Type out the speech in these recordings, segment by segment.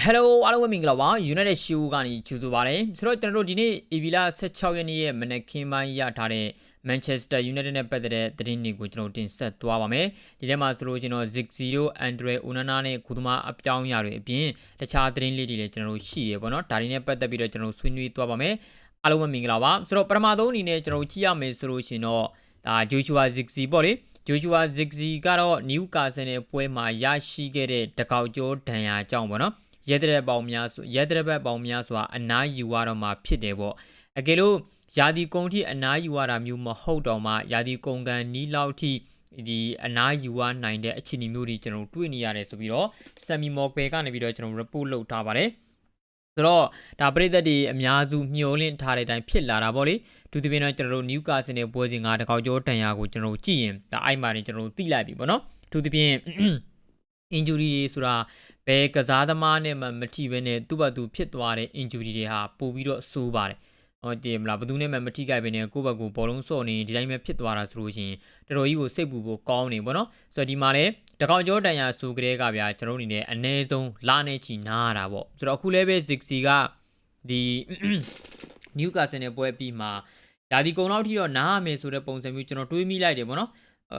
Hello အားလုံးပဲမင်္ဂလာပါ United Show ကနေကြိုဆိုပါရစေဆိုတော့ကျွန်တော်တို့ဒီနေ့ AB လ16ရက်နေ့ရဲ့မနက်ခင်းပိုင်းရထားတဲ့ Manchester United နဲ့ပတ်သက်တဲ့သတင်းတွေကိုကျွန်တော်တင်ဆက်သွားပါမယ်ဒီထဲမှာဆိုလို့ကျွန်တော် Zigzero Andre Onana နဲ့ကုသမာအပြောင်းအရာတွေအပြင်တခြားသတင်းလေးတွေလည်းကျွန်တော်တို့ရှိရပေါ့နော်ဒါတွေနဲ့ပတ်သက်ပြီးတော့ကျွန်တော်ဆွေးနွေးသွားပါမယ်အားလုံးပဲမင်္ဂလာပါဆိုတော့ပထမဆုံးအနေနဲ့ကျွန်တော်ကြည့်ရမယ်ဆိုလို့ရှင်တော့ဒါ Joshua Zigzi ပေါ့လေ Joshua Zigzi ကတော့ Newcastle နဲ့ပွဲမှာရရှိခဲ့တဲ့တကောက်ကျော်ဒဏ်ရာကြောင့်ပေါ့နော် ရဲတဲ့ပေါင်များဆိုရဲတဲ့ဘက်ပေါင်များဆိုတာအနားယူရတော့မှဖြစ်တယ်ပေါ့အကယ်လို့ယာဒီကုံထိအနားယူရတာမျိုးမဟုတ်တော့မှယာဒီကုံကန်နီးလောက်ထိဒီအနားယူရနိုင်တဲ့အခြေအနေမျိုးတွေကျွန်တော်တွေ့နေရတယ်ဆိုပြီးတော့ Semi Mokbe ကနေပြီးတော့ကျွန်တော် report လုပ်ထားပါတယ်ဆိုတော့ဒါပရိသတ်တွေအများစုမျှော်လင့်ထားတဲ့အတိုင်းဖြစ်လာတာပေါ့လေသူတပင်းတော့ကျွန်တော်တို့ Newcastle နဲ့ပွဲစဉ်ကတကောက်ကျော်တန်ရာကိုကျွန်တော်တို့ကြည့်ရင်ဒါအိုက်မာနေကျွန်တော်တို့သိလိုက်ပြီပေါ့နော်သူတပင်း injury တွေဆိုတာဘယ်ကစားသမားနဲ့မှမထိဘဲနဲ့သူ့ဘသူဖြစ်သွားတဲ့ injury တွေဟာပို့ပြီးတော့ဆိုးပါတယ်ဟောတည်မလားဘသူနဲ့မှမထိကြိုက်ဘဲနဲ့ကိုယ့်ဘက်ကိုဘောလုံးစော့နေဒီတိုင်းပဲဖြစ်သွားတာဆိုလို့ရှိရင်တော်တော်ကြီးကိုစိတ်ပူဖို့ကောင်းနေပေါ့နော်ဆိုတော့ဒီမှာလည်းတကောင်ကျော်တန်ရာဆိုကြတဲ့ကဗျာကျွန်တော်အနေနဲ့အ ਨੇ ဆုံးလာနေချီနားရတာပေါ့ဆိုတော့အခုလည်းပဲ Zixi ကဒီ Newcastle နဲ့ပွဲပြီးမှာဒါဒီကုံလောက်ထိတော့နားရမယ်ဆိုတဲ့ပုံစံမျိုးကျွန်တော်တွေးမိလိုက်တယ်ပေါ့နော်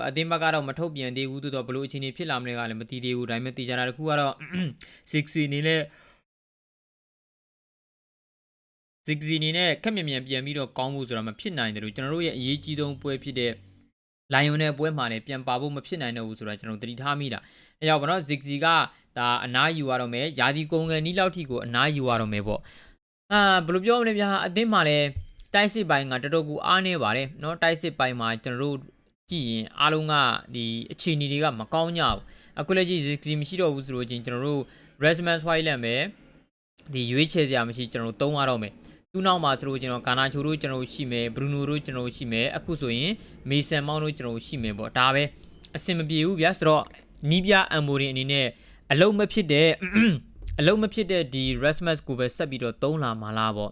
အသင်းဘက်ကတော့မထုတ်ပြန်သေးဘူးသို့တော့ဘလို့အခြေအနေဖြစ်လာမလဲကလည်းမသိသေးဘူးဒါပေမဲ့သိကြတာတခုကတော့60အနေနဲ့60အနေနဲ့ခက်မြန်မြန်ပြန်ပြီးတော့ကောင်းဖို့ဆိုတာမဖြစ်နိုင်တယ်လို့ကျွန်တော်တို့ရဲ့အရေးကြီးဆုံးပွဲဖြစ်တဲ့လိုင်ယွန်နဲ့ပွဲမှာလည်းပြန်ပါဖို့မဖြစ်နိုင်တော့ဘူးဆိုတာကျွန်တော်သတိထားမိတာအဲကြောင့်ဘာလို့60ကဒါအနားယူရတော့မယ်ယာဒီကုံငယ်နီးလောက်ထိကိုအနားယူရတော့မယ်ပေါ့အာဘယ်လိုပြောမလဲဗျာအသင်းမှာလည်းတိုက်စစ်ပိုင်းကတော်တော်ကူအားနေပါတယ်เนาะတိုက်စစ်ပိုင်းမှာကျွန်တော်တို့ ကြည့်ရင်အားလုံးကဒီအခြေအနေတွေကမကောင်းကြဘူးအခုလည်းကြည့်စီမရှိတော့ဘူးဆိုလို့ချင်းကျွန်တော်တို့ Resman Swiland ပဲဒီရွေးချယ်စရာမရှိကျွန်တော်တို့သုံးရတော့မယ်သူ့နောက်မှာဆိုလို့ကျွန်တော်ကာနာချိုတို့ကျွန်တော်ရှိမယ်ဘရူနိုတို့ကျွန်တော်ရှိမယ်အခုဆိုရင်မေဆန်မောင်းတို့ကျွန်တော်ရှိမယ်ပေါ့ဒါပဲအဆင်မပြေဘူးဗျာဆိုတော့နီးပြအမ်ဘိုရင်အနေနဲ့အလုံးမဖြစ်တဲ့အလုံးမဖြစ်တဲ့ဒီ Resmas ကိုပဲဆက်ပြီးတော့သုံးလာမှာလားပေါ့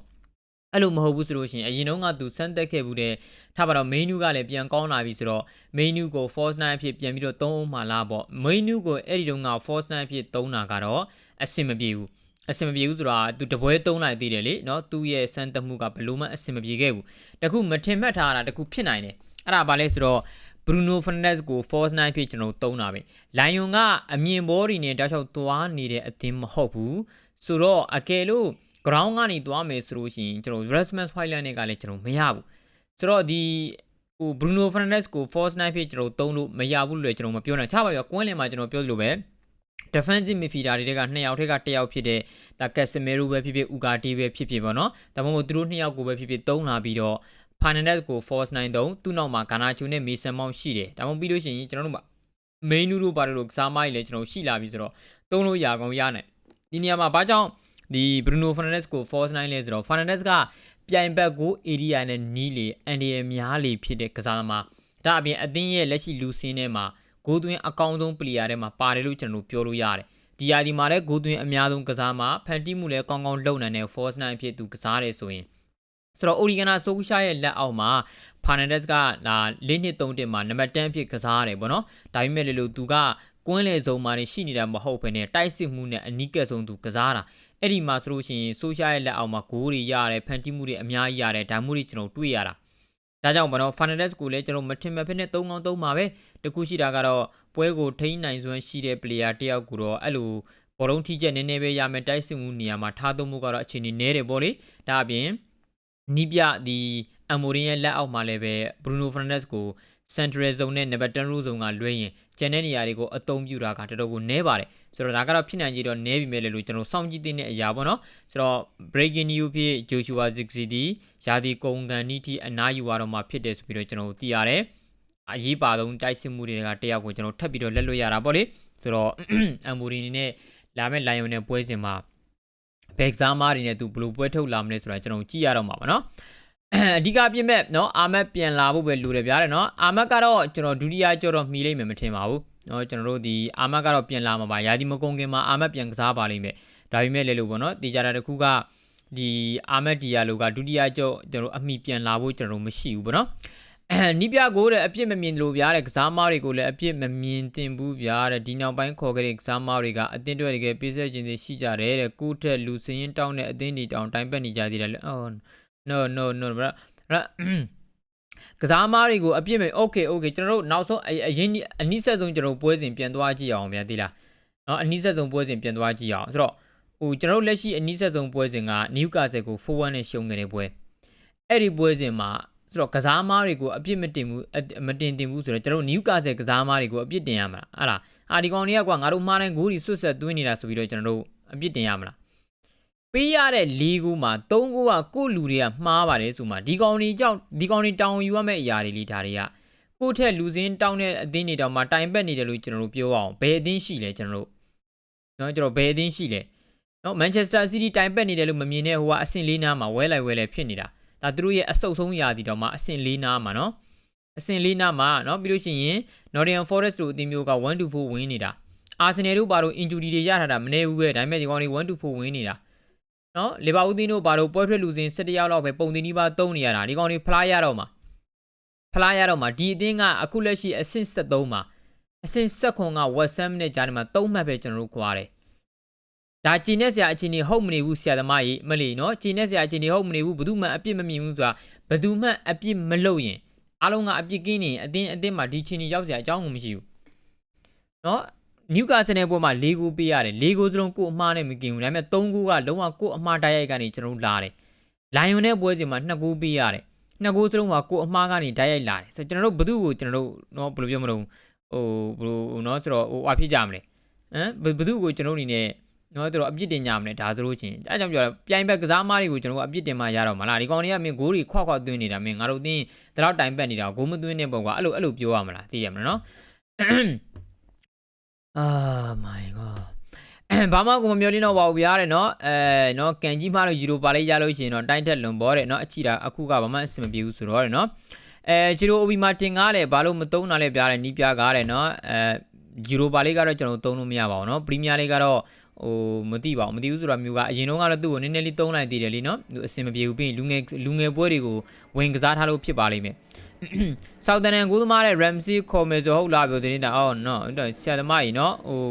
အဲ့လိုမဟုတ်ဘူးဆိုလို့ရှိရင်အရင်တုန်းကသူစမ်းတက်ခဲ့ဘူးတဲ့ထားပါတော့ menu ကလည်းပြန်ကောင်းလာပြီဆိုတော့ menu ကို force 9အဖြစ်ပြန်ပြီးတော့သုံးအောင်မှာလားပေါ့ menu ကိုအဲ့ဒီတုန်းက force 9အဖြစ်သုံးတာကတော့အဆင်မပြေဘူးအဆင်မပြေဘူးဆိုတာသူတပွဲသုံးလိုက်သေးတယ်လေเนาะသူ့ရဲ့စမ်းတက်မှုကဘလို့မှအဆင်မပြေခဲ့ဘူးတခုမထင်မှတ်ထားတာတခုဖြစ်နိုင်တယ်အဲ့ဒါဘာလဲဆိုတော့ Bruno Fernandes ကို force 9ဖြစ်ကျွန်တော်သုံးတာပဲ။ Lion ကအမြင်ဘောတွေနဲ့တောက်လျှောက်သွားနေတဲ့အသင်းမဟုတ်ဘူး။ဆိုတော့အကယ်လို့ ground ကနေသွားမယ်ဆိုလို့ရှိရင်ကျွန်တော် Rasmus Hojlund နဲ့ကလည်းကျွန်တော်မရဘူး။ဆိုတော့ဒီဟို Bruno Fernandes ကို force 9ဖြစ်ကျွန်တော်သုံးလို့မရဘူးလို့လည်းကျွန်တော်မပြောနိုင်။ချပါပြကွင်းလင်မှာကျွန်တော်ပြောလို့ပဲ defensive midfielder တွေကနှစ်ယောက်ထက်ကတစ်ယောက်ဖြစ်တဲ့ဒါ Casemiro ပဲဖြစ်ဖြစ် Ugarte ပဲဖြစ်ဖြစ်ပေါ့နော်။ဒါမှမဟုတ်သူတို့နှစ်ယောက်ကိုပဲဖြစ်ဖြစ်သုံးလာပြီးတော့ Fernandez ကို force 9သုံးသူ့နောက်မှာ Garnacho နဲ့ Mason Mount ရှိတယ်ဒါမှမဟုတ်ပြီးလို့ရှိရင်ကျွန်တော်တို့မှာ main တို့ဘာလို့ကစားမိုင်းလဲကျွန်တော်ရှိလာပြီဆိုတော့သုံးလို့ရကောင်ရနိုင်ဒီနေရာမှာဘာကြောင့် ဒီ Bruno Fernandes ကို force 9လဲဆိုတော့ Fernandes ကပြိုင်ဘက်ကို area နဲ့နီးလေအန်ဒီရများလေဖြစ်တဲ့ကစားသမားဒါအပြင်အသင်းရဲ့လက်ရှိလူစင်းထဲမှာဂိုးသွင်းအကောင်းဆုံး player ထဲမှာပါတယ်လို့ကျွန်တော်တို့ပြောလို့ရတယ်ဒီယာဒီမှာလည်းဂိုးသွင်းအများဆုံးကစားမှာဖန်တီးမှုလည်းကောင်းကောင်းလုပ်နိုင်တဲ့ force 9ဖြစ်သူကစားတယ်ဆိုရင်ဆိုတော့ Origana Sokusha ရဲ့လက်အောက်မှာ Fernandez ကဒါ၄နှစ်3တင်မှာနံပါတ်10ဖြစ်ကစားရတယ်ပေါ့နော်ဒါပေမဲ့လေလို့သူကကွင်းလေဆုံးမှာနေရှိနေတာမဟုတ်ဘဲနဲ့တိုက်စစ်မှုနဲ့အနီးကပ်ဆုံးသူကစားတာ အဲ့ဒီမှာဆိုလို့ရှိရင် Sokusha ရဲ့လက်အောက်မှာဂိုးတွေရတယ်ဖန်တီးမှုတွေအများကြီးရတယ်ဒါမှမဟုတ်ကျွန်တော်တွေ့ရတာဒါကြောင့်ဘာလို့ Fernandez ကိုလည်းကျွန်တော်မထင်မှတ်ဖြစ်နေ3កောင်း3မှာပဲတခုရှိတာကတော့ပွဲကိုထိန်းနိုင်စွမ်းရှိတဲ့ player တယောက်ကိုတော့အဲ့လိုဘောလုံးထိချက်နည်းနည်းပဲရမယ်တိုက်စစ်မှုနေရာမှာထားသုံးမှုကတော့အခြေအနေနည်းတယ်ပေါ့လေဒါအပြင်နီးပြဒီအမိုရင်ရဲ့လက်အောက်မှာလည်းပဲ Bruno Fernandes ကို Central Zone နဲ့ Number 10 Row Zone ကလွှဲရင်ကျန်တဲ့နေရာတွေကိုအသုံးပြုတာကတော်တော်ကိုနည်းပါတယ်ဆိုတော့ဒါကတော့ဖြစ်နိုင်ကြတော့နည်းပြီမဲ့လေလို့ကျွန်တော်စောင့်ကြည့်တဲ့အရာပေါ့နော်ဆိုတော့ Breaking News ဖြစ် Joshua Zirkzee ဒီယာဒီကုံကန်နီတီအနားယူရတော့မှဖြစ်တယ်ဆိုပြီးတော့ကျွန်တော်သိရတယ်အရေးပါဆုံးတိုက်စစ်မှုတွေကတယောက်ကိုကျွန်တော်ထပ်ပြီးတော့လက်လွတ်ရတာပေါ့လေဆိုတော့အမ်ဘူရီနေနဲ့လာမဲ့လိုင်ယွန်နဲ့ပွဲစဉ်မှာဘက်ဇာမားတွေနဲ့သူဘယ်လိုပွဲထုတ်လာမလဲဆိုတာကျွန်တော်ကြည့်ရတော့မှာပါနော် အဓိကပြည့်မဲ့เนาะအာမတ်ပြန်လာဖို့ပဲလိုတယ်ဗျာတဲ့เนาะအာမတ်ကတော့ကျွန်တော်ဒုတိယကြော်တော့မှီလိမ့်မယ်မထင်ပါဘူးเนาะကျွန်တော်တို့ဒီအာမတ်ကတော့ပြန်လာမှာပါယာဒီမကုံခင်မှာအာမတ်ပြန်ကစားပါလိမ့်မယ်ဒါပေမဲ့လေလို့ပေါ့เนาะတေချာတာတခုကဒီအာမတ်ဒီယာလိုကဒုတိယကြော်ကျွန်တော်အမိပြန်လာဖို့ကျွန်တော်မရှိဘူးပေါ့เนาะ နီးပြကိုတဲ့အပြစ်မမြင်တယ်လို့ဗျာတဲ့ကစားမားတွေကိုလည်းအပြစ်မမြင်တင်ဘူးဗျာတဲ့ဒီနောက်ပိုင်းခေါ်ခဲ့တဲ့ကစားမားတွေကအတင်းတွေတကယ်ပေးဆက်ခြင်းတွေရှိကြတယ်တဲ့ကိုယ့်ထက်လူစင်းရင်တောင်းတဲ့အတင်းတွေတောင်းတိုင်ပတ်နေကြသေးတယ်လေအော် no no no ဗျကစားမားတွေကိုအပြစ်မဲ့ okay okay ကျွန်တော်တို့နောက်ဆုံးအရင်အနည်းဆက်ဆုံးကျွန်တော်ပွဲစဉ်ပြန်သွားကြည့်အောင်ဗျာသိလားနော်အနည်းဆက်ဆုံးပွဲစဉ်ပြန်သွားကြည့်အောင်ဆိုတော့ဟိုကျွန်တော်တို့လက်ရှိအနည်းဆက်ဆုံးပွဲစဉ်က Newcastle ကို4-1နဲ့ရှုံးခဲ့တဲ့ပွဲအဲ့ဒီပွဲစဉ်မှာဆိုတော့ကစားမားတွေကိုအပြစ်မတင်ဘူးမတင်တင်ဘူးဆိုတော့ကျွန်တော်တို့ Newcastle ကစားမားတွေကိုအပြစ်တင်ရမလားဟာလားဟာဒီကောင်တွေကကွာငါတို့မှားတဲ့ဂိုးတွေဆွတ်ဆက်သွင်းနေတာဆိုပြီးတော့ကျွန်တော်တို့အပြစ်တင်ရမလား ပေးရတဲ့၄ခုမှာ၃ခုကကိုလူတွေကမှားပါတယ်ဆိုမှဒီကောင်တွေကြောင့်ဒီကောင်တွေတောင်းယူရမယ့်အရာတွေလေးဒါတွေကကိုယ့်ထက်လူစင်းတောင်းတဲ့အသင်းတွေတောင်မှတိုင်ပတ်နေတယ်လို့ကျွန်တော်တို့ပြောအောင်ဘယ်အသင်းရှိလဲကျွန်တော်တို့နော်ကျွန်တော်ဘယ်အသင်းရှိလဲနော်မန်ချက်စတာစီးတီးတိုင်ပတ်နေတယ်လို့မမြင်တဲ့ဟိုကအဆင့်၄နားမှာဝဲလိုက်ဝဲလိုက်ဖြစ်နေတာဒါသူတို့ရဲ့အဆုတ်ဆုံးရာသီတောင်မှအဆင့်၄နားမှာနော်အဆင့်၄နားမှာနော်ပြီးလို့ရှိရင် Northern Forest တို့အသင်းမျိုးက1 to 4ဝင်နေတာအာဆင်နယ်တို့ပါတော့ injury တွေရထားတာမနေဘူးပဲဒါပေမဲ့ဒီကောင်တွေ1 to 4ဝင်နေတာ နော်လီဗာပူးသင်းတို့ဘာလို့ပွဲထွက်လူစင်17ယောက်လောက်ပဲပုံတင်နီးပါတုံးနေရတာဒီကောင်တွေဖလားရတော့မှာဖလားရတော့မှာဒီအသင်းကအခုလက်ရှိအဆင့်73မှာအဆင့်79က West Ham နဲ့ဂျာဒီမှာ3မှတ်ပဲကျွန်တော်တို့ခွာတယ်ဒါကျင်းနေစရာအခြေအနေဟုတ်မနေဘူးဆရာသမားကြီးမလီနော်ကျင်းနေစရာအခြေအနေဟုတ်မနေဘူးဘယ်သူမှအပြစ်မမြင်ဘူးဆိုတာဘယ်သူမှအပြစ်မလုပ်ရင်အားလုံးကအပြစ်ကင်းနေအသင်းအသင်းမှာဒီအခြေအနေရောက်စရာအကြောင်းကိုမရှိဘူးနော် နျူကာဆယ်နယ်ပွဲမှာ၄ဂိုးပေးရတယ်၄ဂိုးစလုံးကိုအမှားနဲ့မกินဘူးဒါပေမဲ့၃ဂိုးကလုံးဝကိုအမှားတိုက်ရိုက်ကနေကျွန်တော်တို့လာတယ်လိုင်ယွန်နဲ့ပွဲစဉ်မှာ2ဂိုးပေးရတယ်2ဂိုးစလုံးကကိုအမှားကနေတိုက်ရိုက်လာတယ်ဆိုတော့ကျွန်တော်တို့ဘယ်သူ့ကိုကျွန်တော်တို့နော်ဘယ်လိုပြောမလို့ဟိုဘယ်လိုနော်ဆိုတော့ဟိုအဖြစ်ကြမလဲဟမ်ဘယ်သူ့ကိုကျွန်တော်အနေနဲ့နော်တို့အပြစ်တင်ကြမလဲဒါဆိုလို့ချင်းအဲကြောင့်ပြောပြိုင်ဘက်ကစားမားတွေကိုကျွန်တော်တို့အပြစ်တင်မှရတော့မလားဒီကောင်တွေကမင်းဂိုးတွေခွခွသွင်းနေတာမင်းငါတို့အင်းတလောက်တိုင်ပတ်နေတာဂိုးမသွင်းတဲ့ပုံကအဲ့လိုအဲ့လိုပြောရမလားသိရမလားနော် Ah my god ဘာမှကိုမပြောနေတော့ပါဘူးဗျာတဲ့เนาะအဲเนาะကန်ကြီးမှလို့ယူရိုပါလေးရလို့ရှိရင်တော့တိုင်းထက်လွန်ပေါ်တဲ့เนาะအချီတာအခုကဘာမှအဆင်မပြေဘူးဆိုတော့တဲ့เนาะအဲဂျီရိုအိုဘီမှာတင်ကားတယ်ဘာလို့မသုံးတာလဲဗျာတဲ့နီးပြကားတယ်เนาะအဲယူရိုပါလေးကတော့ကျွန်တော်သုံးလို့မရပါဘူးเนาะပရီးမီးယားလေးကတော့ ဟိုမသိပါဘူးမသိဘူးဆိုတာမျိုးကအရင်တော့ကတော့သူ့ကိုနည်းနည်းလေးသုံးလိုက်သေးတယ်လीเนาะသူအဆင်မပြေဘူးပြီးရင်လူငယ်လူငယ်ပွဲတွေကိုဝင်ကစားထားလို့ဖြစ်ပါလိမ့်မယ် ဆောက်တန်န်ကိုသမားတဲ့ Ramsey ခေါ်မယ်ဆိုဟုတ်လားပြောတင်နေတာအော်နော်အဲ့ဆရာသမားကြီးနော်ဟို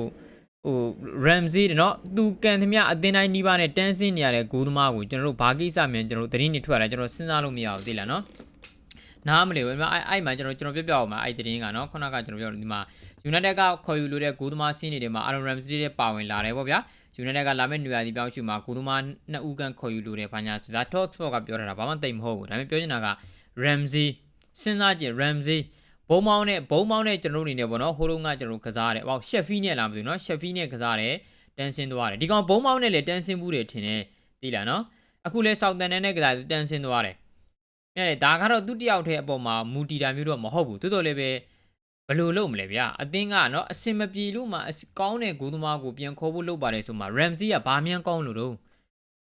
ဟို Ramsey တဲ့နော်သူကန်သမျှအသင်းတိုင်းနီးပါးနဲ့တန်းစင်းနေရတဲ့ဂိုးသမားကိုကျွန်တော်တို့ဘာကိစ္စမြန်ကျွန်တော်တို့သတင်းတွေထွက်လာကျွန်တော်စဉ်းစားလို့မရဘူးသိလားနော် နားမလီဘူးအဲ့အဲ့မှာကျွန်တော်ကျွန်တော်ပြောပြအောင်မှာအဲ့သတင်းကနော်ခုနကကျွန်တော်ပြောဒီမှာ United ကခေါ်ယူလို့တဲ့ဂိုးသမားစင်းနေတယ်မှာ Aaron Ramsey တဲ့ပါဝင်လာတယ်ပေါ့ဗျာ United ကလာမယ့်နေရာဒီပြောင်းရှုမှာဂိုးသမားနှစ်ဦးကန်ခေါ်ယူလို့တဲ့ဘာညာဆိုတာ Talk Sport ကပြောထားတာဘာမှတိတ်မဟုတ်ဘူးဒါပေမဲ့ပြောချင်တာက Ramsey စဉ်းစားကြည့် Ramsey ဘုံမောင်းနဲ့ဘုံမောင်းနဲ့ကျွန်တော်တို့အနေနဲ့ပေါ့နော်ဟိုတုန်းကကျွန်တော်တို့ကစားရတယ်ဟောရှက်ဖီနဲ့လာမသိဘူးနော်ရှက်ဖီနဲ့ကစားတယ်တန်းဆင်းသွားတယ်ဒီကောင်ဘုံမောင်းနဲ့လည်းတန်းဆင်းဘူးတယ်ထင်တယ်သိလားနော်အခုလဲဆောက်တန်နဲ့ကစားတန်းဆင်းသွားတယ် မြဲတယ်ဒါကတော့သူတယောက်တည်းအပေါ်မှာမူတီတာမျိုးတော့မဟုတ်ဘူးတိုးတော်လည်းပဲဘယ်လိုလုပ်မလဲဗျာအသင်းကနော်အစင်မပြေလို့မှကောင်းတဲ့ဂိုးသမားကိုပြန်ခေါ်ဖို့လုပ်ပါတယ်ဆိုမှ Ramsey ကဘာမှန်းကောင်းလို့တော့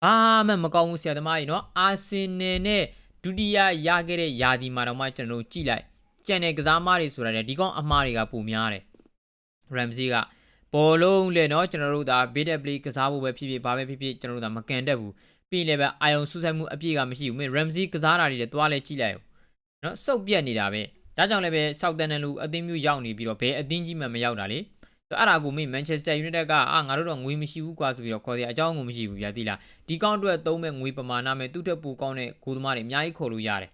ဘာမှမကောင်းဘူးဆရာသမားကြီးနော်အာဆင်နယ်နဲ့ဒုတိယရခဲ့တဲ့ယာဒီမှာတော့မှကျွန်တော်တို့ကြည့်လိုက်ကြံတဲ့ကစားမားတွေဆိုတာလေဒီကောင်အမားတွေကပုံများတယ် Ramsey ကဘောလုံးလေနော်ကျွန်တော်တို့ဒါ beta play ကစားဖို့ပဲဖြစ်ဖြစ်ဘာပဲဖြစ်ဖြစ်ကျွန်တော်တို့ဒါမကန်တတ်ဘူး ပြီးရင်လည်းပဲအာယုံဆူဆိုက်မှုအပြည့်ကမရှိဘူးမင်း Ramsey ကစားတာတွေလည်းတွားလဲကြည့်လိုက်အောင်နော်စုပ်ပြက်နေတာပဲဒါကြောင့်လည်းပဲဆောက်တန်နယ်လူအသင်းမျိုးရောက်နေပြီးတော့ဘယ်အသင်းကြီးမှမရောက်တာလေအဲ့ဒါကိုမင်း Manchester United ကအာငါတို့တော့ငွေမရှိဘူးကွာဆိုပြီးတော့ခေါ်ရအကြောင်းကိုမရှိဘူးဗျာတိလားဒီကောင်းအတွက်သုံးမဲ့ငွေပမာဏမဲ့သူ့ထက်ပိုကောင်းတဲ့ဂိုးသမားတွေအများကြီးခေါ်လို့ရတယ်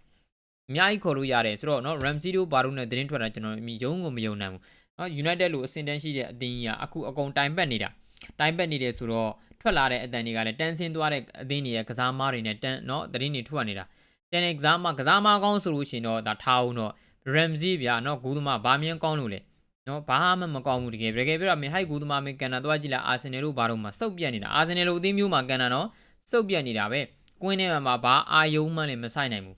အများကြီးခေါ်လို့ရတယ်ဆိုတော့နော် Ramsey တို့ဘာလို့နဲ့တင်းထွက်တာကျွန်တော်ယုံကိုမယုံနိုင်ဘူးနော် United လို့အဆင့်တန်းရှိတဲ့အသင်းကြီးကအခုအကုန်တိုင်ပတ်နေတာတိုင်ပတ်နေတယ်ဆိုတော့ ထွက်လာတဲ့အတန်တွေကလည်းတန်းဆင်းသွားတဲ့အသင်းတွေရဲ့ကစားမားတွေနဲ့တန်းเนาะသတင်းတွေထွက်နေတာတန်တဲ့ကစားမားကစားမားကောင်းဆိုလို့ရှိရင်တော့ဒါထားအောင်တော့ Ramsey ဗျာเนาะဂိုးသမားဘာမြင်ကောင်းလို့လဲနော်ဘာမှမကောင်းဘူးတကယ်တကယ်ပြတော့မင်းဟိုက်ကူသမားမင်းကန်တာတော့ကြည့်လိုက်အာဆင်နယ်တို့ဘာလို့မှစုပ်ပြက်နေတာအာဆင်နယ်တို့အသင်းမျိုးမှာကန်တာနော်စုပ်ပြက်နေတာပဲကွင်းထဲမှာဘာအာယုံမှလည်းမဆိုင်နိုင်ဘူး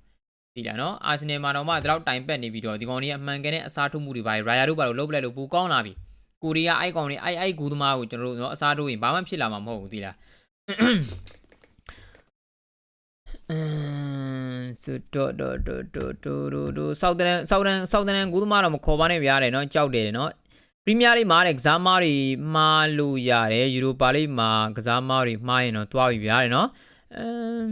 ဒီလားနော်အာဆင်နယ်မှာတော့မှဒီတော့တိုင်ပက်နေပြီးတော့ဒီကောင်တွေအမှန်ကန်တဲ့အစားထိုးမှုတွေပါရာယာတို့ဘာလို့လုပ်ပလိုက်လို့ပူကောင်းလာပြီ ကိုရီးယားအိုက်ကောင်တွေအိုက်အိုက်ကူသမားကိုကျွန်တော်တို့နော်အစားထိုးရင်ဘာမှဖြစ်လာမှာမဟုတ်ဘူးဒီလားအမ်စတော့တော့တော့တော့တော့တော့ဆောက်တန်ဆောက်တန်ဆောက်တန်ကူသမားတော့မခေါ်ပါနဲ့ဗျာတယ်နော်ကြောက်တယ်နော်ပရီးမီးယားလိမှာတဲ့ကစားမားတွေမှားလို့ရတယ်ယူရိုပါလိမှာကစားမားတွေမှားရင်တော့တွားပြီဗျာတယ်နော်အမ်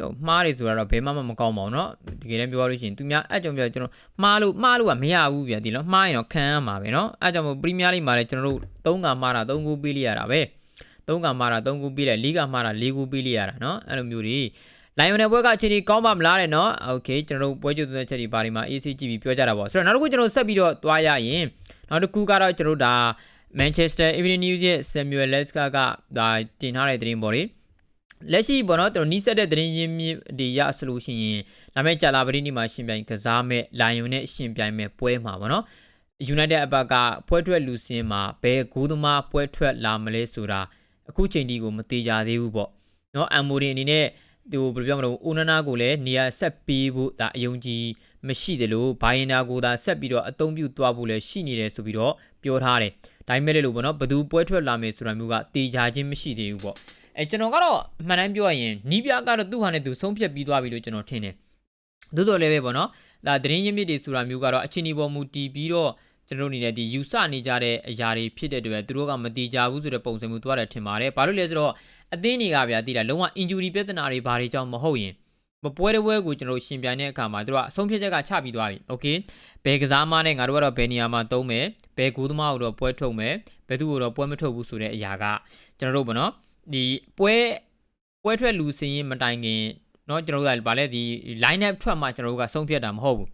ဟိုမှားတယ်ဆိုတာတော့ဘယ်မှမကောင်းပါဘူးเนาะတကယ်တမ်းပြောရလို့ရှိရင်သူများအဲ့ကြောင့်ပြောကျွန်တော်မှားလို့မှားလို့ကမရဘူးဗျာဒီနော်မှားရင်တော့ခံရမှာပဲเนาะအဲ့ကြောင့်မို့ပရီးမီးယားလိမှာလည်းကျွန်တော်တို့၃ကမှားတာ၃ခုပေးလိုက်ရတာပဲ၃ကမှားတာ၃ခုပေးလိုက်၄ကမှားတာ၄ခုပေးလိုက်ရတာเนาะအဲ့လိုမျိုးတွေလိုင်ယွန်နယ်ဘွဲကအခြေအနေကောင်းပါမလားတဲ့เนาะโอเคကျွန်တော်တို့ပွဲကြိုသွင်းချက်တွေဘာတွေမှာ AC ကြည့်ပြီးပြောကြတာပေါ့ဆိုတော့နောက်တစ်ခုကျွန်တော်ဆက်ပြီးတော့သွားရရင်နောက်တစ်ခုကတော့ကျွန်တော်တို့ဒါ Manchester Evening News ရဲ့ Samuel Leska ကဒါတင်ထားတဲ့သတင်းပေါ့လေ လက်ရှိပေါ့နော်ကျွန်တော်နီးစပ်တဲ့သတင်းရင်းမြစ်တွေရဆိုလို့ရှိရင်ဒါမဲ့ကြာလာပရိနိမှာရှင်ပြိုင်ကစားမဲ့လိုင်ယွန်နဲ့ရှင်ပြိုင်မဲ့ပွဲမှာပေါ့နော် United အဘကပွဲထွက်လူစင်းမှာဘယ်ဂိုးသမားပွဲထွက်လာမလဲဆိုတာအခုချိန်ဒီကိုမသေးကြသေးဘူးပေါ့နော်အမ်မိုရီအနေနဲ့သူဘယ်လိုပြောမလို့ဦးနနာကိုလည်းနေရာဆက်ပေးဖို့ဒါအယုံကြည်မရှိတယ်လို့ဘိုင်ယနာကိုသာဆက်ပြီးတော့အသုံးပြုသွားဖို့လည်းရှိနေတယ်ဆိုပြီးတော့ပြောထားတယ်ဒါပေမဲ့လည်းလို့ပေါ့နော်ဘသူပွဲထွက်လာမယ်ဆိုတာမျိုးကတေချာချင်းမရှိသေးဘူးပေါ့ အဲကျွန်တော်ကတော့အမှန်တိုင်းပြောရရင်နီးပြကတော့သူ့ဟာနဲ့သူဆုံးဖြတ်ပြီးသွားပြီလို့ကျွန်တော်ထင်တယ်သို့တော်လည်းပဲပေါ့နော်ဒါသတင်းရင်းမြစ်တွေဆိုတာမျိုးကတော့အချင်းဒီပေါ်မူတည်ပြီးတော့ကျွန်တော်တို့အနေနဲ့ဒီယူဆနေကြတဲ့အရာတွေဖြစ်တဲ့အတွက်သူတို့ကမတိကြဘူးဆိုတဲ့ပုံစံမျိုးသွားတယ်ထင်ပါတယ်။ဘာလို့လဲဆိုတော့အသင်းတွေကဗျာတိတာလုံးဝ injury ပြဿနာတွေဘာတွေကြောင့်မဟုတ်ရင်မပွဲတဲ့ပွဲကိုကျွန်တော်ရှင်ပြိုင်တဲ့အခါမှာသူတို့ကအဆုံးဖြတ်ချက်ကချပြီးသွားပြီ။ Okay ဘယ်ကစားမနဲ့ငါတို့ကတော့ဘယ်နေရာမှာသုံးမယ်ဘယ်ကူးသမားကိုတော့ပွဲထုတ်မယ်ဘယ်သူကိုတော့ပွဲမထုတ်ဘူးဆိုတဲ့အရာကကျွန်တော်တို့ပေါ့နော် ဒီပွဲပွဲထွက်လူစင်းရင်မတိုင်ခင်เนาะကျွန်တော်တို့ကဗာလဲဒီ line up ထွက်မှကျွန်တော်တို့ကဆုံးဖြတ်တာမဟုတ်ဘူး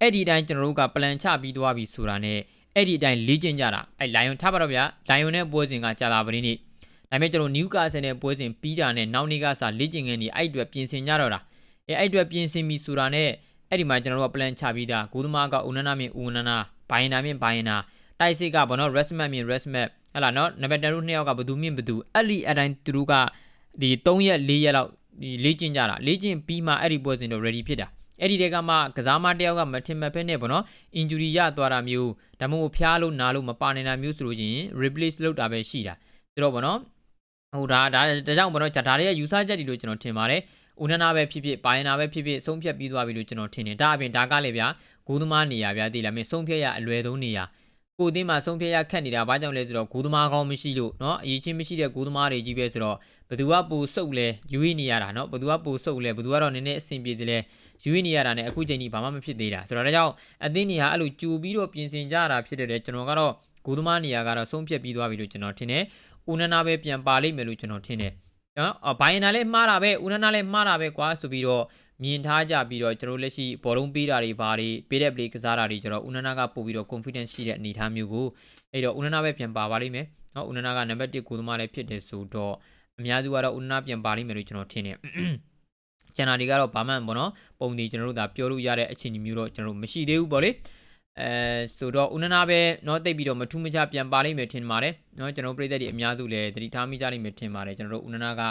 အဲ့ဒီအတိုင်းကျွန်တော်တို့က plan ချပြီးသွားပြီဆိုတာနဲ့အဲ့ဒီအတိုင်းလေ့ကျင့်ကြတာအဲ့ lion ထားပါတော့ဗျာ lion နဲ့ပွဲစဉ်ကကြာလာပရင်းနေ့ဒါပေမဲ့ကျွန်တော် new castle နဲ့ပွဲစဉ်ပြီးတာနဲ့နောက်နေ့ကစလေ့ကျင့်ခန်းတွေအဲ့အတွက်ပြင်ဆင်ကြတော့တာအဲ့အဲ့အတွက်ပြင်ဆင်ပြီဆိုတာနဲ့အဲ့ဒီမှာကျွန်တော်တို့က plan ချပြီးသားဂိုးသမားကဦးနနာမြင့်ဦးနနာဘိုင်နာမြင့်ဘိုင်နာတိုက်စစ်ကဘောနော် rest map မြင့် rest map ဟလာနော်နံပါတ်2တို့နှစ်ယောက်ကဘသူမြင့်ဘသူအဲ့လီအတိုင်းသူတို့ကဒီ3ရက်4ရက်လောက်ဒီလေ့ကျင့်ကြတာလေ့ကျင့်ပြီးမှအဲ့ဒီပွဲစဉ်တော့ ready ဖြစ်တာအဲ့ဒီတဲကမှကစားမတယောက်ကမထင်မှတ်ဖက်နဲ့ပေါ့နော် injury ရသွားတာမျိုးဒါမှမဟုတ်ဖျားလို့နားလို့မပါနေတာမျိုးဆိုလို့ချင်း replace လုပ်တာပဲရှိတာဆိုတော့ပေါ့နော်ဟိုဒါဒါဒါကြောင့်ပေါ့နော်ဒါတွေကယူဆချက်တွေလို့ကျွန်တော်ထင်ပါတယ်ဦးနနာပဲဖြစ်ဖြစ်ပိုင်းနာပဲဖြစ်ဖြစ်ဆုံးဖြတ်ပြီးသွားပြီလို့ကျွန်တော်ထင်တယ်ဒါအပြင်ဒါကလည်းဗျာဂိုးသမားနေရာဗျာသိလားမင်းဆုံးဖြတ်ရအလွယ်ဆုံးနေရာ ကိုအသင်းမှာဆုံးဖြတ်ရခက်နေတာဘာကြောင့်လဲဆိုတော့ဂိုးသမားကောင်းမရှိလို့เนาะအရေးချင်းမရှိတဲ့ဂိုးသမားတွေကြီးပဲဆိုတော့ဘသူကပူဆုပ်လဲယူရနေရတာเนาะဘသူကပူဆုပ်လဲဘသူကတော့နည်းနည်းအဆင်ပြေတယ်လဲယူရနေရတာ ਨੇ အခုချိန်ကြီးဘာမှမဖြစ်သေးတာဆိုတော့ဒါကြောင့်အသင်းတွေဟာအဲ့လိုကြိုပြီးတော့ပြင်ဆင်ကြတာဖြစ်တယ်လေကျွန်တော်ကတော့ဂိုးသမားနေရာကတော့ဆုံးဖြတ်ပြီးသွားပြီလို့ကျွန်တော်ထင်တယ်ဦးနနာပဲပြန်ပါလိမ့်မယ်လို့ကျွန်တော်ထင်တယ်နော်ဘိုင်နာလည်းမှားတာပဲဦးနနာလည်းမှားတာပဲကွာဆိုပြီးတော့ မြင်ထားကြပြီးတော့ကျွန်တော်လက်ရှိဘောလုံးပေးတာတွေဘာတွေပေးတဲ့ play ကစားတာတွေကျွန်တော်ဦးနနာကပို့ပြီးတော့ confidence ရှိတဲ့အနေအထားမျိုးကိုအဲ့တော့ဦးနနာပဲပြန်ပါပါလိမ့်မယ်နော်ဦးနနာကနံပါတ်1ကိုသမားလည်းဖြစ်တယ်ဆိုတော့အများစုကတော့ဦးနနာပြန်ပါလိမ့်မယ်လို့ကျွန်တော်ထင်တယ်ကျန်တာတွေကတော့ဘာမှမပေါ့နော်ပုံဒီကျွန်တော်တို့ဒါပြောလို့ရတဲ့အခြေအနေမျိုးတော့ကျွန်တော်တို့မရှိသေးဘူးပေါ့လေအဲဆိုတော့ဦးနနာပဲเนาะတိတ်ပြီးတော့မထူးမခြားပြန်ပါလိမ့်မယ်ထင်ပါတယ်เนาะကျွန်တော်ပြည်သက်တွေအများစုလည်းသတိထားမိကြလိမ့်မယ်ထင်ပါတယ်ကျွန်တော်တို့ဦးနနာက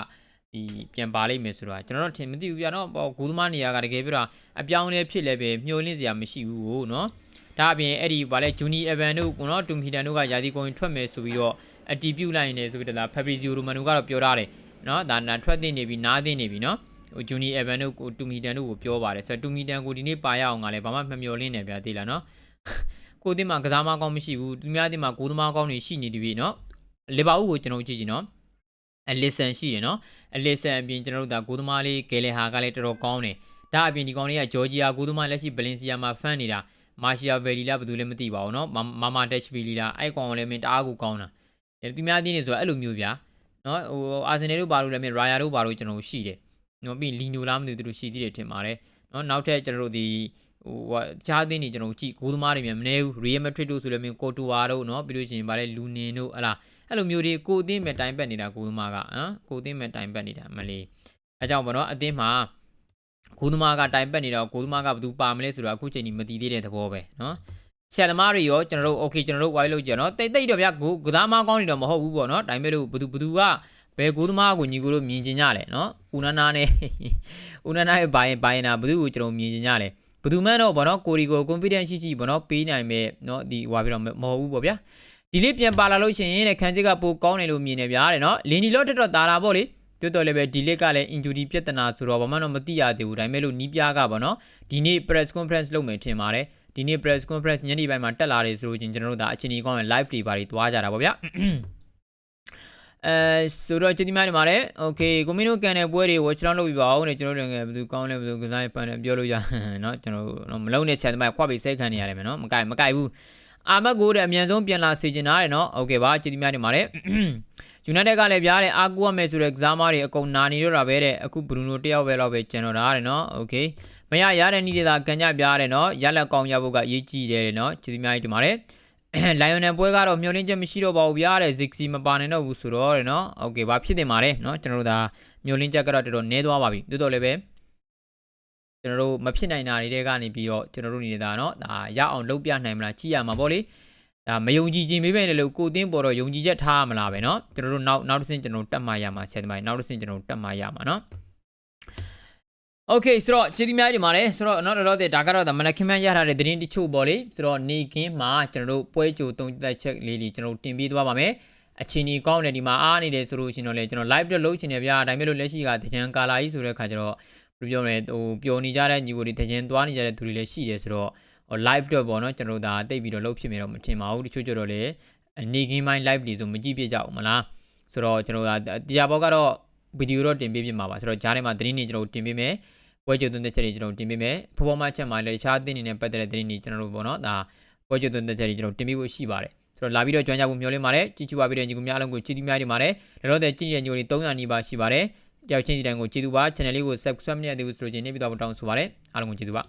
ဒီပြန်ပါလိမ့်မယ်ဆိုတော့ကျွန်တော်တို့ထင်မသိဘူးပြတော့ဂူသမားနေရာကတကယ်ပြောတာအပြောင်းလဲဖြစ်လဲပဲမျှော်လင့်စရာမရှိဘူးကိုနော်ဒါအပြင်အဲ့ဒီဗာလဲဂျူနီအဗန်တို့ကနော်တူမီတန်တို့ကယာစီကွန်ထွက်မယ်ဆိုပြီးတော့အတီးပြုတ်လိုက်နေဆိုပြီးတလားဖက်ဘရီဂျီယိုရိုမန်တို့ကတော့ပြောထားတယ်နော်ဒါနာထွက်သိနေပြီနားသိနေပြီနော်ဟိုဂျူနီအဗန်တို့ကိုတူမီတန်တို့ကိုပြောပါတယ်ဆိုတော့တူမီတန်ကိုဒီနေ့ပါရအောင်ကလည်းဘာမှမမျှော်လင့်နေပြသေးလားနော်ကိုတင်မှာကစားမကောင်းမရှိဘူးသူများတင်မှာကိုသမားကောင်းတွေရှိနေတယ်ပြီနော်လီဗာပူးကိုကျွန်တော်ကြည့်ကြည့်နော် အလစ်ဆန်ရှိတယ်နော်အလစ်ဆန်အပြင်ကျွန်တော်တို့ဒါကိုသမားလေးဂဲလေဟာကလည်းတော်တော်ကောင်းတယ်ဒါအပြင်ဒီကောင်လေးကဂျော်ဂျီယာကိုသမားလက်ရှိဘလင်စီယာမှာဖန်နေတာမာရှီယာဗယ်လီလာဘယ်သူလဲမသိပါဘူးနော်မာမာတက်ချ်ဗီလီလာအဲ့ကောင်လည်းမင်းတအားကိုကောင်းတာအဲသူများအသင်းတွေဆိုတာအဲ့လိုမျိုးဗျာနော်ဟိုအာဆင်နယ်တို့ဘာလို့လဲမင်းရာယာတို့ဘာလို့ကျွန်တော်ရှိတယ်နော်ပြီးလီနိုလားမသိဘူးသူတို့ရှိသေးတယ်ထင်ပါတယ်နော်နောက်ထပ်ကျွန်တော်တို့ဒီဟိုဟာချားသင်းတွေကျွန်တော်ကြည့်ဂိုးသမားတွေမြန်မနေဘူးရီယယ်မက်ဒရစ်တို့ဆိုလည်းမင်းကိုတူဝါတို့နော်ပြီးလို့ရှိရင်ဗာလဲလူနင်တို့ဟလား အဲ့လိုမျိုးတွေကိုအသင်းမဲ့တိုင်ပတ်နေတာဂိုးသမားကဟမ်ကိုအသင်းမဲ့တိုင်ပတ်နေတာမလေးအဲကြောင့်ဗောနော်အသင်းမှာဂိုးသမားကတိုင်ပတ်နေတော့ဂိုးသမားကဘယ်သူပါမလဲဆိုတော့အခုချိန်ကြီးမတည်သေးတဲ့သဘောပဲနော်ဆရာသမားတွေရောကျွန်တော်တို့ okay ကျွန်တော်တို့ဝိုင်းလို့ကြနော်တိတ်တိတ်တော့ဗျာဂိုးကစားမကောင်းနေတော့မဟုတ်ဘူးပေါ့နော်ဒါပေမဲ့လို့ဘသူဘသူကဘယ်ကိုသမားကိုညီကိုတို့မြင်ကျင်ကြလဲနော်ဦးနာနာနဲ့ဦးနာနာရဲ့ဘိုင်ဘိုင်နာဘသူကိုကျွန်တော်မြင်ကျင်ကြလဲဘသူမှန်းတော့ဗောနော်ကိုရီကို confidence ရှိရှိဗောနော်ပေးနိုင်မဲ့နော်ဒီဟွာပြတော့မဟုတ်ဘူးဗောဗျာ ဒီလေးပြန်ပါလာလို့ရှိရင်တဲ့ခန်းစစ်ကပိုကောင်းတယ်လို့မြင်နေဗျာတဲ့နော်လင်းဒီလော့တက်တော့တာလာပေါ့လေတွတ်တော်လည်းပဲဒီလစ်ကလည်း injury ပြဿနာဆိုတော့ဘာမှတော့မသိရသေးဘူးဒါပေမဲ့လို့နီးပြားကပေါ့နော်ဒီနေ့ press conference လုပ်မယ်ထင်ပါတယ်ဒီနေ့ press conference ညနေပိုင်းမှာတက်လာတယ်ဆိုလို့ချင်းကျွန်တော်တို့ဒါအချိန်ကြီးကောင်းရင် live တွေပါတွေသွားကြတာပေါ့ဗျာအဲဆိုတော့ကျေးဇူးများတင်ပါတယ်။ Okay ကိုမင်းတို့ကန်တဲ့ပွဲတွေ watch လောက်လုပ်ပြပါဦးနဲ့ကျွန်တော်တို့လည်းဘယ်သူကောင်းလဲဘယ်သူကစားပန်တယ်ပြောလို့ရနော်ကျွန်တော်တို့မလုံးနဲ့ဆရာသမားခွာပြီးစိတ်ခံနေရတယ်မယ်နော်မကိုက်မကိုက်ဘူး။ အာမတ်ကိုတဲ့အမြန်ဆုံးပြန်လာစေချင်တာတယ်เนาะโอเคပါကျေးဇူးများတင်ပါတယ် United ကလည်းပြားတယ်အာကူရမယ်ဆိုတဲ့ကစားမတွေအကုန်နာနေတော့တာပဲတဲ့အခုဘရူနိုတယောက်ပဲတော့ပဲကျန်တော့တာတဲ့เนาะโอเคမရရတဲ့နေ့တွေသာကန်ကြပြားတယ်เนาะရလက်ကောင်းရဖို့ကအရေးကြီးတယ်တဲ့เนาะကျေးဇူးများတင်ပါတယ် လိုင်ယွန်နယ်ပွဲကတော့မျောလင်းချက်မရှိတော့ပါဘူးဗျာတဲ့ Zixi မပါနိုင်တော့ဘူးဆိုတော့တဲ့နော်โอเคဘာဖြစ်တင်ပါတယ်နော်ကျွန်တော်တို့ဒါမျောလင်းချက်ကတော့တော်တော်နည်းသွားပါပြီတိုးတော်လည်းပဲ ကျွန်တော်တို့မဖြစ်နိုင်တာတွေကနေပြီးတော့ကျွန်တော်တို့နေတာနော်ဒါရအောင်လုပ်ပြနိုင်မလားကြည့်ရမှာပေါ့လေဒါမယုံကြည်ခြင်းမေးပဲလေလို့ကိုတင်းပေါ်တော့ယုံကြည်ချက်ထားရမလားပဲเนาะကျွန်တော်တို့နောက်နောက်တစ်ဆင့်ကျွန်တော်တို့တက်မှရမှာဆက်သမိုင်းနောက်တစ်ဆင့်ကျွန်တော်တို့တက်မှရမှာเนาะ Okay ဆိုတော့ကျေးဇူးများတင်ပါတယ်ဆိုတော့တော့တော့ဒါကတော့မနက်ခင်းမှရထားတဲ့သတင်းတချို့ပေါ့လေဆိုတော့နေကင်းမှာကျွန်တော်တို့ပွဲကြိုတုံးတက်ချက်လေးတွေကျွန်တော်တို့တင်ပေးသွားပါမယ်အချင်းကြီးကောင်းတယ်ဒီမှာအားနေတယ်ဆိုလို့ရှင်တော့လေကျွန်တော် live တော့လုပ်ချင်တယ်ဗျာဒါပေမဲ့လို့လက်ရှိကတကြံကာလာကြီးဆိုတဲ့ခါကျတော့ဘယ် လိုပြောမလဲဟိုပျော်နေကြတဲ့ညီကိုတွေတကြံသွားနေကြတဲ့သူတွေလည်းရှိတယ်ဆိုတော့ live တော့ပေါ့နော်ကျွန်တော်တို့ဒါတိတ်ပြီးတော့လုပ်ဖြစ်မယ်တော့မထင်ပါဘူးတချို့ကျတော့လေနေကင်းပိုင်း live တွေဆိုမကြည့်ပြကြအောင်မလားဆိုတော့ကျွန်တော်တို့တရားဘောကတော့ဗီဒီယိုတော့တင်ပေးပြမှာပါဆိုတော့ဂျားထဲမှာသတင်းတွေကျွန်တော်တင်ပေးမယ်ပွဲကြုံသွင်းတဲ့ချက်တွေကျွန်တော်တင်ပေးမယ်ဖဖော်မချက်မှာလည်းတခြားအသင်းတွေနဲ့ပတ်သက်တဲ့သတင်းတွေကျွန်တော်တို့ပေါ့နော်ဒါပွဲကြုံသွင်းတဲ့ချက်တွေကျွန်တော်တင်ပေးဖို့ရှိပါတယ်ဆိုတော့လာပြီးတော့ကြွမ်းကြဖို့မျှော်လင့်ပါတယ်ကြည့်ချူပါပြီးတဲ့ညီကိုများအလုံးကိုကြည့်ပြီးများတင်ပါတယ်လည်းတော့တဲ့ကြည့်ရညိုတွေ300နီးပါးရှိပါတယ် ကြောက်ချင်းစီတိုင်းကိုကြည့်သူပါ channel လေးကို subscribe မလုပ်သေးဘူးဆိုလို့ချင်းနေပြီးတော့တောင်းဆိုပါတယ်အားလုံးကိုကြည့်သူပါ